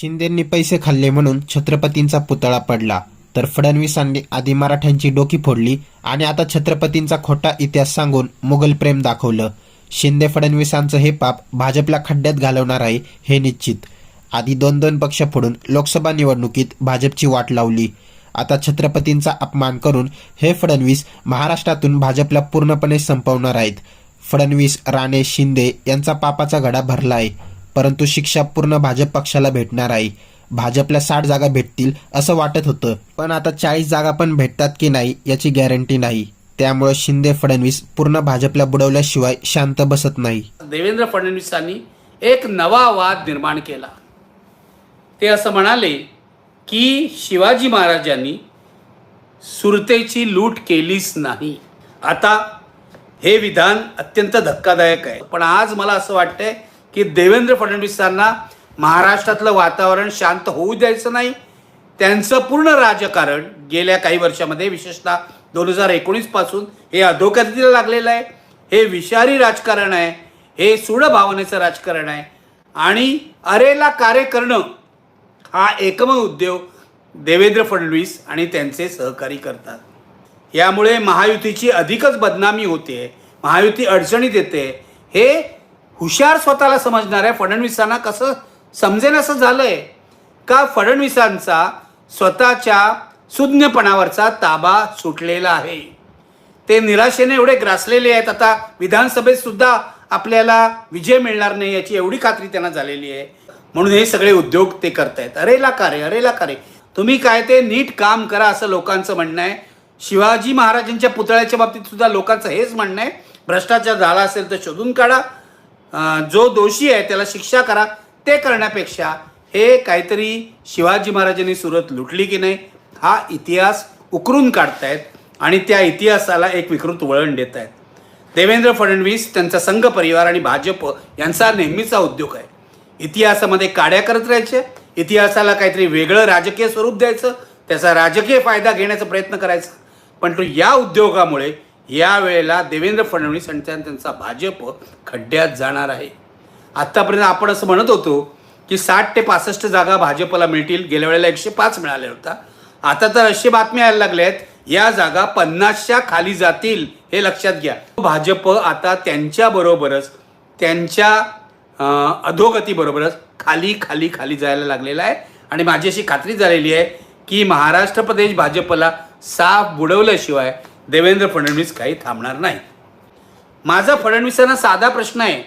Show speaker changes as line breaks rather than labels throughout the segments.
शिंदेंनी पैसे खाल्ले म्हणून छत्रपतींचा पुतळा पडला. तर फडणवीसांनी आधी मराठ्यांची डोकी फोडली आणि आता छत्रपतींचा खोटा इतिहास सांगून मुघल प्रेम दाखवलं. शिंदे फडणवीसांचं हे पाप भाजपला खड्ड्यात घालवणार आहे हे निश्चित. आधी दोन दोन पक्ष फोडून लोकसभा निवडणुकीत भाजपची वाट लावली. आता छत्रपतींचा अपमान करून हे फडणवीस महाराष्ट्रातून भाजपला पूर्णपणे संपवणार आहेत. फडणवीस राणे शिंदे यांचा पापाचा गडा भरला आहे. परंतु शिक्षा पूर्ण भाजप पक्षाला भेटणार आहे. भाजपला साठ जागा भेटतील असं वाटत होतं. पण आता चाळीस जागा पण भेटतात की नाही याची गॅरंटी नाही. त्यामुळे शिंदे फडणवीस पूर्ण भाजपला बुडवल्याशिवाय शांत बसत नाही.
देवेंद्र फडणवीसांनी एक नवा वाद निर्माण केला. ते असं म्हणाले की शिवाजी महाराजांनी सुरतेची लूट केलीच नाही. आता हे विधान अत्यंत धक्कादायक आहे. पण आज मला असं वाटतंय की देवेंद्र फडणवीसांना महाराष्ट्रातलं वातावरण शांत होऊ द्यायचं नाही. त्यांचं पूर्ण राजकारण गेल्या काही वर्षामध्ये विशेषतः दोन हजार एकोणीसपासून हे अधोगतीला लागलेलं आहे. हे विषारी राजकारण आहे. हे सूड भावनेचं राजकारण आहे. आणि अरेला कार्य करणं हा एकमेव उद्योग देवेंद्र फडणवीस आणि त्यांचे सहकारी करतात. यामुळे महायुतीची अधिकच बदनामी होते. महायुती अडचणीत येते. हे हुशार स्वतःला समजणाऱ्या फडणवीसांना कसं समजेन असं झालंय? का फडणवीसांचा स्वतःच्या सुज्ञपणावरचा ताबा सुटलेला आहे? ते निराशेने एवढे ग्रासलेले आहेत. आता विधानसभेत सुद्धा आपल्याला विजय मिळणार नाही याची एवढी खात्री त्यांना झालेली आहे. म्हणून हे सगळे उद्योग ते करतायत. अरेला कारे अरेला कारे तुम्ही काय ते नीट काम करा असं लोकांचं म्हणणं आहे. शिवाजी महाराजांच्या पुतळ्याच्या बाबतीत सुद्धा लोकांचं हेच म्हणणं आहे. भ्रष्टाचार झाला असेल तर शोधून काढा. जो दोषी आहे त्याला शिक्षा करा. ते करण्यापेक्षा हे काहीतरी शिवाजी महाराजांनी सुरत लुटली की नाही हा इतिहास उकरून काढतायत आणि त्या इतिहासाला एक विकृत वळण देत आहेत देवेंद्र फडणवीस त्यांचा संघ परिवार आणि भाजप यांचा नेहमीचा उद्योग आहे. इतिहासामध्ये काड्या करत राहायचे इतिहासाला काहीतरी वेगळं राजकीय स्वरूप द्यायचं त्याचा राजकीय फायदा घेण्याचा प्रयत्न करायचा. पण तो या उद्योगामुळे या वेळेला देवेंद्र फडणवीस आणि त्यांचा भाजप खड्ड्यात जाणार आहे. आत्तापर्यंत आपण असं म्हणत होतो की साठ ते पासष्ट जागा भाजपला मिळतील. गेल्या वेळेला एकशे पाच मिळाल्या होता आता तर अशी बातम्या यायला लागल्या आहेत या जागा पन्नासच्या खाली जातील हे लक्षात घ्या. भाजप आता त्यांच्या बरोबरच त्यांच्या अधोगतीबरोबरच खाली खाली खाली जायला लागलेला आहे. आणि माझी अशी खात्री झालेली आहे की महाराष्ट्र प्रदेश भाजपला साफ बुडवल्याशिवाय देवेंद्र फडणवीस काही थांबणार नाही. माझा फडणवीसांना साधा प्रश्न आहे.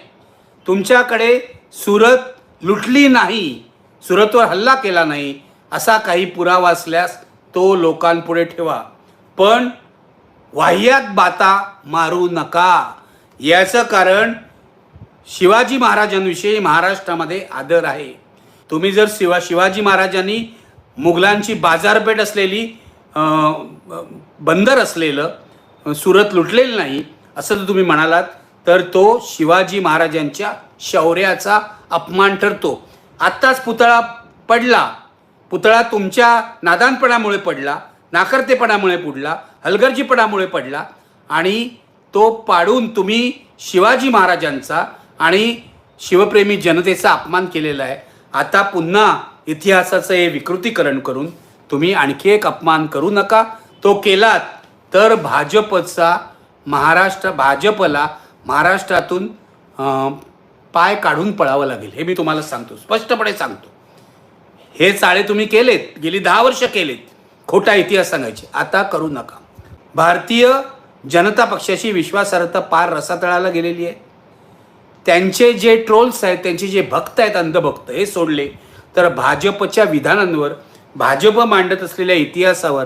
तुमच्याकडे सुरत लुटली नाही सुरतवर हल्ला केला नाही असा काही पुरावा असल्यास तो लोकांपुढे ठेवा. पण वाह्यात बाता मारू नका. याचं कारण शिवाजी महाराजांविषयी महाराष्ट्रामध्ये आदर आहे. तुम्ही जर शिवा शिवाजी महाराजांनी मुघलांची बाजारपेठ असलेली बंदर असलेलं सुरत लुटलेलं नाही असं जर तुम्ही म्हणालात तर तो शिवाजी महाराजांच्या शौर्याचा अपमान ठरतो. आत्ताच पुतळा पडला. पुतळा तुमच्या नादानपणामुळे पडला नाकर्तेपणामुळे पुढला हलगर्जीपणामुळे पडला आणि तो पाडून तुम्ही शिवाजी महाराजांचा आणि शिवप्रेमी जनतेचा अपमान केलेला आहे. आता पुन्हा इतिहासाचं हे विकृतीकरण करून तुम्ही आणखी एक अपमान करू नका. तो केलात तर भाजपचा महाराष्ट्र भाजपला महाराष्ट्रातून पाय काढून पळावं लागेल. हे मी तुम्हाला सांगतो. स्पष्टपणे सांगतो. हे चाळे तुम्ही केलेत. गेली दहा वर्ष केलेत. खोटा इतिहास सांगायचे. आता करू नका. भारतीय जनता पक्षाची विश्वासार्हता पार रसातळाला गेलेली आहे. त्यांचे जे ट्रोल्स आहेत त्यांचे जे भक्त आहेत अंधभक्त हे सोडले. तर भाजपच्या विधानांवर भाजप मांडत असलेल्या इतिहासावर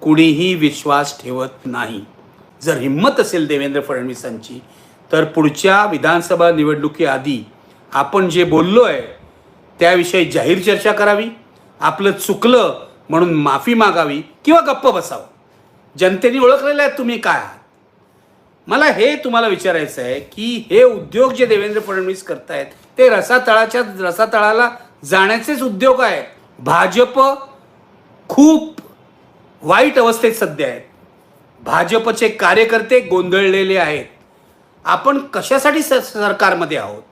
कुणीही विश्वास ठेवत नाही. जर हिंमत असेल देवेंद्र फडणवीसांची तर पुढच्या विधानसभा निवडणुकीआधी आपण जे बोललो आहे त्याविषयी जाहीर चर्चा करावी आपलं चुकलं म्हणून माफी मागावी किंवा गप्प बसावं. जनतेने ओळखलेलं आहे तुम्ही काय आहात? मला हे तुम्हाला विचारायचं आहे की हे उद्योग जे देवेंद्र फडणवीस करतायत ते रसातळाच्या रसातळाला जाण्याचेच उद्योग आहेत. भाजप खूप वाईट अवस्थेत सध्या आहेत. भाजपचे कार्यकर्ते गोंधळलेले आहेत. आपण कशासाठी स सरकारमध्ये आहोत?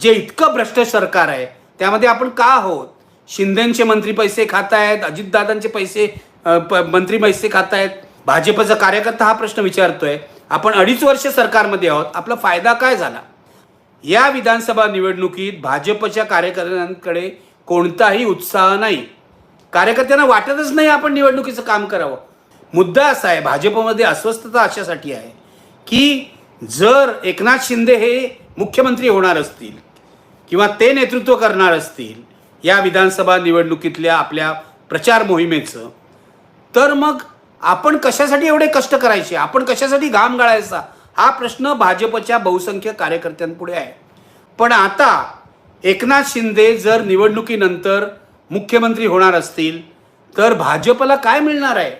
जे इतकं भ्रष्ट सरकार आहे त्यामध्ये आपण का आहोत? शिंदेचे मंत्री पैसे खात आहेत अजितदादांचे पैसे प- मंत्री पैसे खात आहेत. भाजपचा कार्यकर्ता हा प्रश्न विचारतोय. आपण अडीच वर्ष सरकारमध्ये आहोत. आपला फायदा काय झाला? या विधानसभा निवडणुकीत भाजपच्या कार्यकर्त्यांकडे कोणताही उत्साह नाही. कार्यकर्त्यांना वाटतच नाही आपण निवडणुकीचं काम करावं. मुद्दा असा आहे भाजपमध्ये अस्वस्थता अशासाठी आहे की जर एकनाथ शिंदे हे मुख्यमंत्री होणार असतील किंवा ते नेतृत्व करणार असतील या विधानसभा निवडणुकीतल्या आपल्या प्रचार मोहिमेचं तर मग आपण कशासाठी एवढे कष्ट करायचे? आपण कशासाठी घाम गाळायचा? हा प्रश्न भाजपच्या बहुसंख्य कार्यकर्त्यांपुढे आहे. पण आता एकनाथ शिंदे जर निवडणुकीनंतर मुख्यमंत्री होणार असतील तर भाजपला काय मिळणार आहे?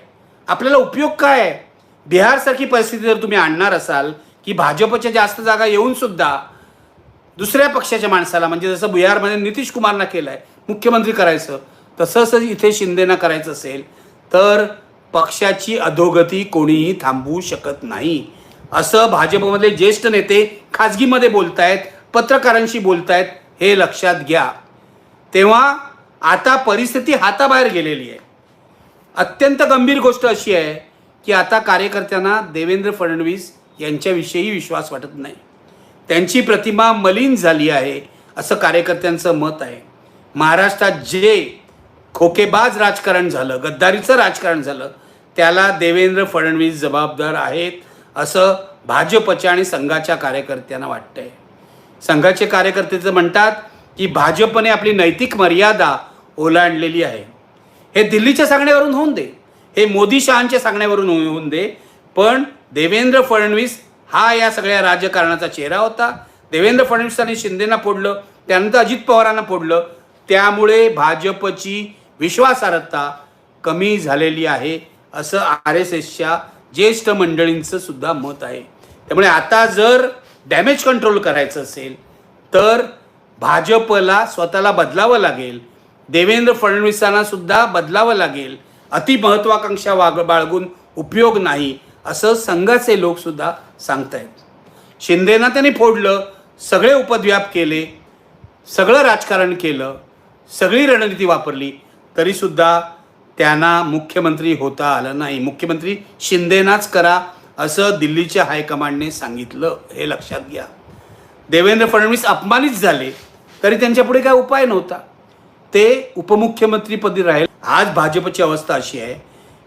आपल्याला उपयोग काय आहे? बिहारसारखी परिस्थिती जर तुम्ही आणणार असाल की भाजपच्या जास्त जागा येऊन सुद्धा दुसऱ्या पक्षाच्या माणसाला म्हणजे जसं बिहारमध्ये नितीश कुमारना केलं आहे मुख्यमंत्री करायचं तसंच इथे शिंदेना करायचं असेल तर पक्षाची अधोगती कोणीही थांबवू शकत नाही. असं भाजपमधले ज्येष्ठ नेते खाजगीमध्ये बोलतायत पत्रकारांशी बोलतायत हे लक्षात घ्या. तेव्हा आता परिस्थिती हाताबाहेर गेलेली आहे. अत्यंत गंभीर गोष्ट अशी आहे की आता कार्यकर्त्यांना देवेंद्र फडणवीस यांच्याविषयी विश्वास वाटत नाही. त्यांची प्रतिमा मलिन झाली आहे असं कार्यकर्त्यांचं मत आहे. महाराष्ट्रात जे खोकेबाज राजकारण झालं गद्दारीचं राजकारण झालं त्याला देवेंद्र फडणवीस जबाबदार आहेत असं भाजपच्या आणि संघाच्या कार्यकर्त्यांना वाटतंय. संघाचे कार्यकर्ते तर म्हणतात की भाजपने आपली नैतिक मर्यादा ओलांडलेली आहे. हे दिल्लीच्या सांगण्यावरून होऊन दे. हे मोदी शहांच्या सांगण्यावरून होऊन दे. पण देवेंद्र फडणवीस हा या सगळ्या राजकारणाचा चेहरा होता. देवेंद्र फडणवीसांनी शिंदेना फोडलं त्यानंतर अजित पवारांना फोडलं. त्यामुळे भाजपची विश्वासार्हता कमी झालेली आहे असं आर एस एसच्या ज्येष्ठ मंडळींचं सुद्धा मत आहे. त्यामुळे आता जर डॅमेज कंट्रोल करायचं असेल तर भाजपला स्वतःला बदलावं लागेल. देवेंद्र फडणवीसांना सुद्धा बदलावं लागेल. अति महत्वाकांक्षा वाग बाळगून उपयोग नाही असं संघाचे लोकसुद्धा सांगतायत. शिंदेना त्यांनी फोडलं सगळे उपद्व्याप केले सगळं राजकारण केलं सगळी रणनीती वापरली तरीसुद्धा त्यांना मुख्यमंत्री होता आलं नाही. मुख्यमंत्री शिंदेनाच करा असं दिल्लीच्या हायकमांडने सांगितलं हे लक्षात घ्या. देवेंद्र फडणवीस अपमानित झाले तरी त्यांच्यापुढे काय उपाय नव्हता. ते उपमुख्यमंत्रीपदी राहील. आज भाजपची अवस्था अशी आहे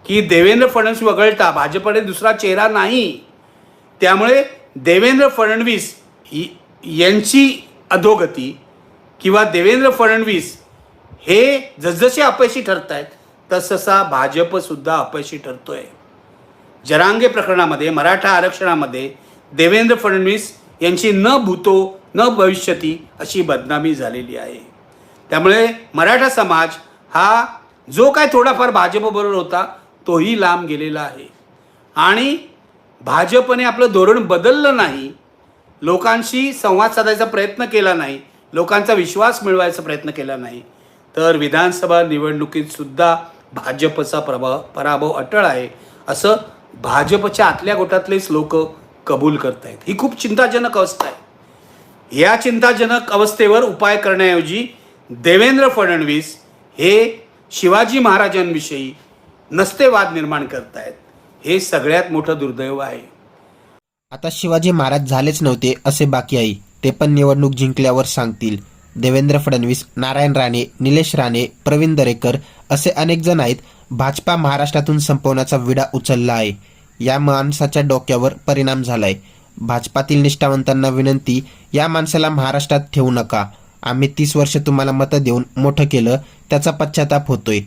की देवेंद्र फडणवीस वगळता भाजपने दुसरा चेहरा नाही. त्यामुळे देवेंद्र फडणवीस ही- यांची अधोगती किंवा देवेंद्र फडणवीस हे जसजसे अपयशी ठरत आहेत तसतसा भाजपसुद्धा अपयशी ठरतोय. जरांगे प्रकरणामध्ये मराठा आरक्षणामध्ये देवेंद्र फडणवीस यांची न भूतो न भविष्यती अशी बदनामी झालेली आहे. त्यामुळे मराठा समाज हा जो काय थोडाफार भाजपबरोबर होता तोही लांब गेलेला आहे. आणि भाजपने आपलं धोरण बदललं नाही लोकांशी संवाद साधायचा प्रयत्न केला नाही लोकांचा विश्वास मिळवायचा प्रयत्न केला नाही तर विधानसभा निवडणुकीतसुद्धा भाजपचा प्रभाव पराभव अटळ आहे असं भाजपच्या आतल्या गोटातलेच लोक कबूल करत आहेत ही खूप चिंताजनक अवस्था आहे. या चिंताजनक अवस्थेवर उपाय करण्याऐवजी देवेंद्र फडणवीस हे शिवाजी महाराजांविषयी नसते वाद निर्माण आहेत हे सगळ्यात मोठं दुर्दैव आहे.
आता शिवाजी महाराज झालेच नव्हते असे बाकी आहे ते पण निवडणूक जिंकल्यावर सांगतील देवेंद्र फडणवीस नारायण राणे निलेश राणे प्रवीण दरेकर असे अनेक जण आहेत भाजपा महाराष्ट्रातून संपवण्याचा विडा उचलला आहे. या माणसाच्या डोक्यावर परिणाम झालाय. भाजपातील निष्ठावंतांना विनंती या माणसाला महाराष्ट्रात ठेवू नका. आम्ही तीस वर्ष तुम्हाला मतं देऊन मोठं केलं त्याचा पश्चाताप होतोय.